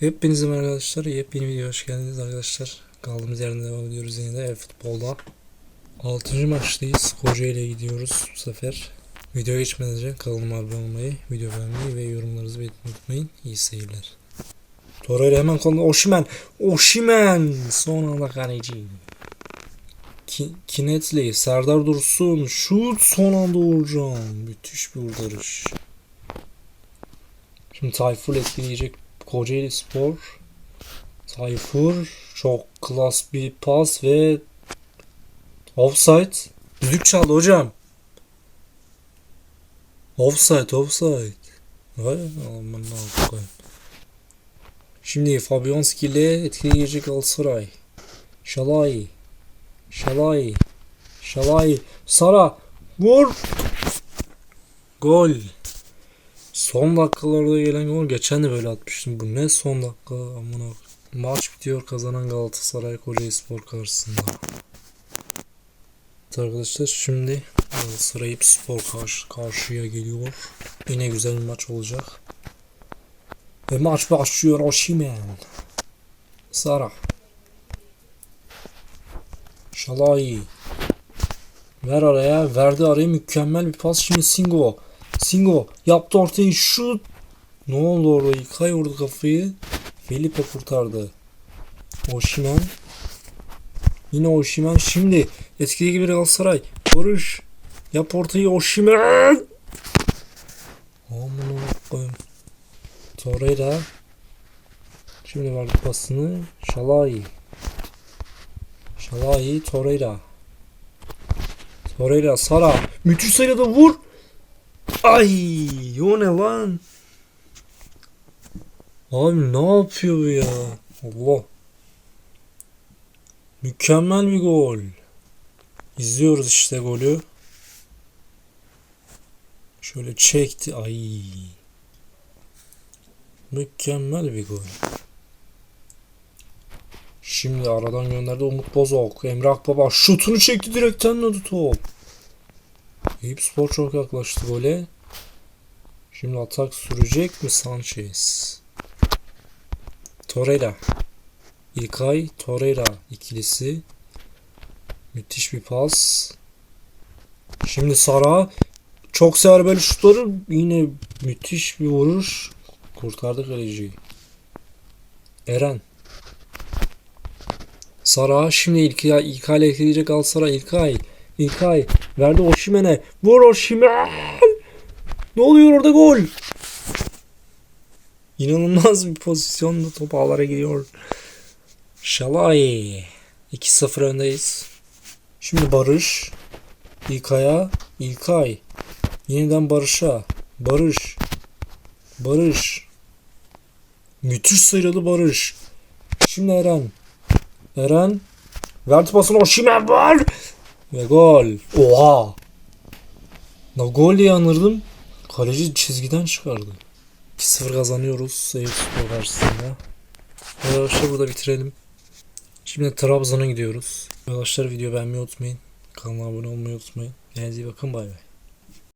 Hepinize merhaba arkadaşlar. Yepyeni videoya hoş geldiniz arkadaşlar. Kaldığımız yerden devam ediyoruz yine de e-futbolda. 6. maçtayız. Kocaeli'ye gidiyoruz bu sefer. Videoya geçmeden önce kanalıma abone olmayı, video beğenmeyi ve yorumlarınızı belirtmeyi unutmayın. İyi seyirler. Torreira hemen konuda Oşimen. Oşimen. Son anda kaleci. Ki, Kinetle, Serdar Dursun. Şut son anda vuracağım. Müthiş bir vurdarış. Şimdi Tayfur etkileyecek Kocaeli Spor. Tayfur çok klas bir pas ve offside. Düdük çaldı hocam. Offside, offside. Vay aman yapayım. Şimdi Fabianski ile etkileyecek Galatasaray. Şalay. Şalay. Şalay. Sara. Vur. Gol. Son dakikalarda gelen gol. Geçen de böyle atmıştım. Bu ne son dakika amına. Maç bitiyor kazanan Galatasaray Kocaelispor karşısında. Evet Arkadaşlar şimdi Galatasaray Spor karşı, karşıya geliyor. Yine güzel bir maç olacak. Ve maç başlıyor Osimhen. Sara. Şalai. Ver araya. Verdi araya mükemmel bir pas. Şimdi Singo. Singo yaptı ortayı şut. Ne oldu orada? İlkay vurdu kafayı. Felipe kurtardı. Oşimen. Yine Oşimen. Şimdi etkili gibi Galatasaray. Barış. Yap ortayı Oşimen. Aman koyayım. Torreira. Şimdi verdi pasını. Şalai. Şalai Torreira. Torreira Sara. Müthiş sayıda vur. Ay, o ne lan? Abi ne yapıyor ya? Allah. Mükemmel bir gol. İzliyoruz işte golü. Şöyle çekti. Ay. Mükemmel bir gol. Şimdi aradan gönderdi Umut Bozok. Emre Akbaba şutunu çekti direkten döndü top. Eyüp Spor çok yaklaştı gole. Şimdi atak sürecek mi Sanchez? Torreira. İlkay Torreira ikilisi. Müthiş bir pas. Şimdi Sara. Çok sever böyle şutları. Yine müthiş bir vuruş. Kurtardı kaleciyi. Eren. Sara şimdi İlkay, İlkay ile ekleyecek Galatasaray. İlkay. İlkay. Verdi Oşimen'e. Vur Oşimen. Ne oluyor orada gol? İnanılmaz bir pozisyonda top ağlara gidiyor. Şalay. 2-0 öndeyiz. Şimdi Barış. İlkay'a. İlkay. Yeniden Barış'a. Barış. Barış. Müthiş sıyrıldı Barış. Şimdi Eren. Eren. Verdi pasını Oşimen var. Ve gol. Oha. Na gol diye anırdım. Kaleci çizgiden çıkardı. 2-0 kazanıyoruz Eyüp Spor karşısında. Arkadaşlar burada bitirelim. Şimdi Trabzon'a gidiyoruz. Arkadaşlar video beğenmeyi unutmayın. Kanala abone olmayı unutmayın. Kendinize iyi bakın bay bay.